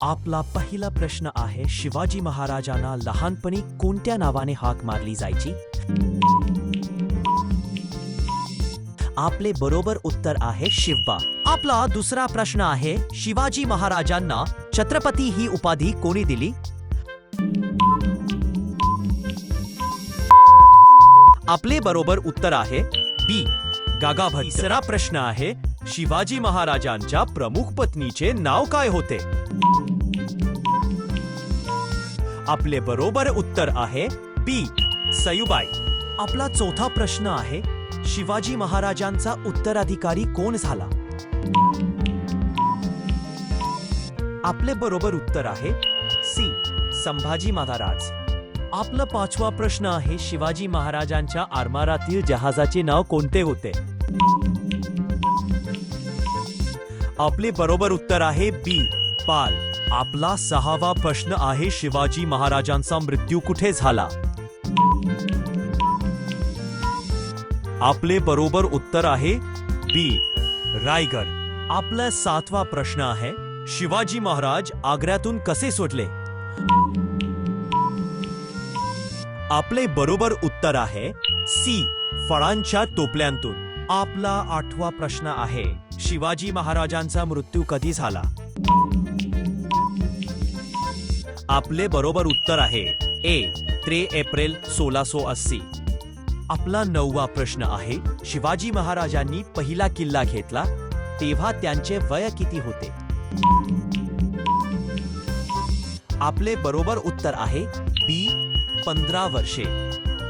आपला पहिला प्रश्न आहे शिवाजी महाराजांना लहानपणी कोणत्या नावाने हाक मारली जायची? आपले बरोबर उत्तर आहे शिवबा. आपला दुसरा प्रश्न आहे शिवाजी महाराजांना छत्रपती ही उपाधी कोणी दिली? आपले बरोबर उत्तर आहे बी. गागाभट तिसरा प्रश्न आहे शिवाजी महाराजांच्या प्रमुख पत्नीचे नाव काय होते? आपले बरोबर उत्तर आहे बी. सयुबाई. आपला चौथा प्रश्न आहे शिवाजी महाराजांचा उत्तराधिकारी कोण झाला? आपले बरोबर उत्तर आहे सी. संभाजी महाराज. आपला पाचवा प्रश्न आहे शिवाजी महाराजांच्या आरमारातील जहाजाचे नाव कोणते होते? आपले बरोबर उत्तर आहे बी. पाल. आपला सहावा प्रश्न आहे शिवाजी महाराजांचा मृत्यू कुठे झाला? आपले बरोबर उत्तर आहे बी रायगड. आपला सातवा प्रश्न आहे शिवाजी महाराज आग्र्यातून कसे सुटले आपले बरोबर उत्तर आहे सी फळांच्या टोपल्यांतून. आपला आठवा प्रश्न आहे शिवाजी महाराजांचा मृत्यू कधी झाला? आपले बरोबर उत्तर आहे ए त्रे एप्रिल सोळासो अस्सी. आपला नववा प्रश्न आहे शिवाजी महाराजांनी पहिला किल्ला घेतला तेव्हा त्यांचे वय किती होते? आपले बरोबर उत्तर आहे बी पंधरा वर्षे.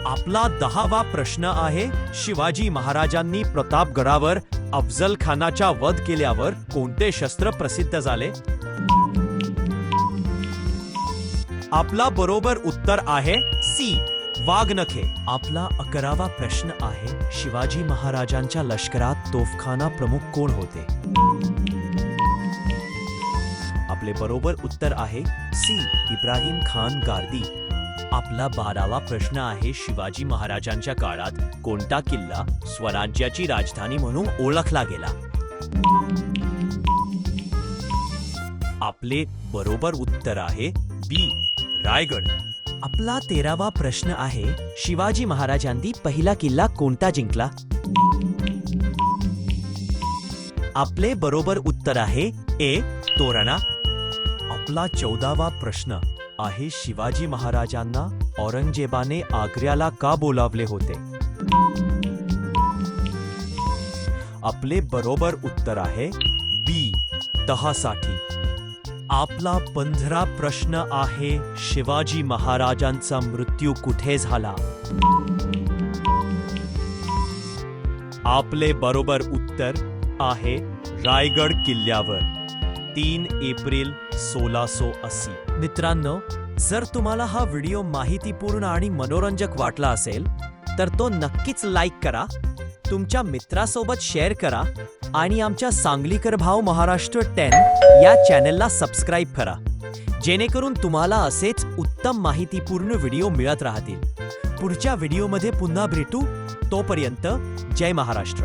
आपला दहावा प्रश्न आहे शिवाजी महाराजांनी प्रतापगडावर अफजल खानाचा वध केल्यावर कोणते शस्त्र प्रसिद्ध झाले? आपला बरोबर उत्तर आहे सी. वाघनखे आपला अकरावा प्रश्न आहे शिवाजी महाराजांच्या लष्करात तोफखाना प्रमुख कोण होते? आपले बरोबर उत्तर आहे सी. इब्राहिम खान गार्दी. आपला बारावा प्रश्न आहे शिवाजी महाराजांच्या काळात कोणता किल्ला स्वराज्याची राजधानी म्हणून ओळखला गेला? आपले बरोबर उत्तर आहे बी, रायगड. आपला तेरावा प्रश्न आहे, शिवाजी महाराजांनी पहिला किल्ला कोणता जिंकला? आपले बरोबर उत्तर आहे, ए, तोरणा. आपला चौदावा प्रश्न आहे, शिवाजी महाराजांना औरंगजेबाने आग्र्याला का बोलावले होते? आपले बरोबर उत्तर आहे, बी, तहासाठी. आपला पंधरा प्रश्न आहे शिवाजी महाराजांचा मृत्यू कुठे झाला? आपले बरोबर उत्तर आहे रायगड किल्ल्यावर. तीन एप्रिल सोळासो अस्सी. मित्रांनो जर तुम्हाला हा व्हिडिओ माहितीपूर्ण आणि मनोरंजक वाटला असेल तर तो नक्कीच लाईक करा तुमच्या मित्रासोबत शेअर करा आणि आमच्या सांगलीकर भाव महाराष्ट्र टेन या चॅनलला सबस्क्राईब करा. जेणेकरून तुम्हाला असेच उत्तम माहितीपूर्ण व्हिडिओ मिळत राहतील. पुढच्या व्हिडिओमध्ये पुन्हा भेटू. तोपर्यंत जय महाराष्ट्र.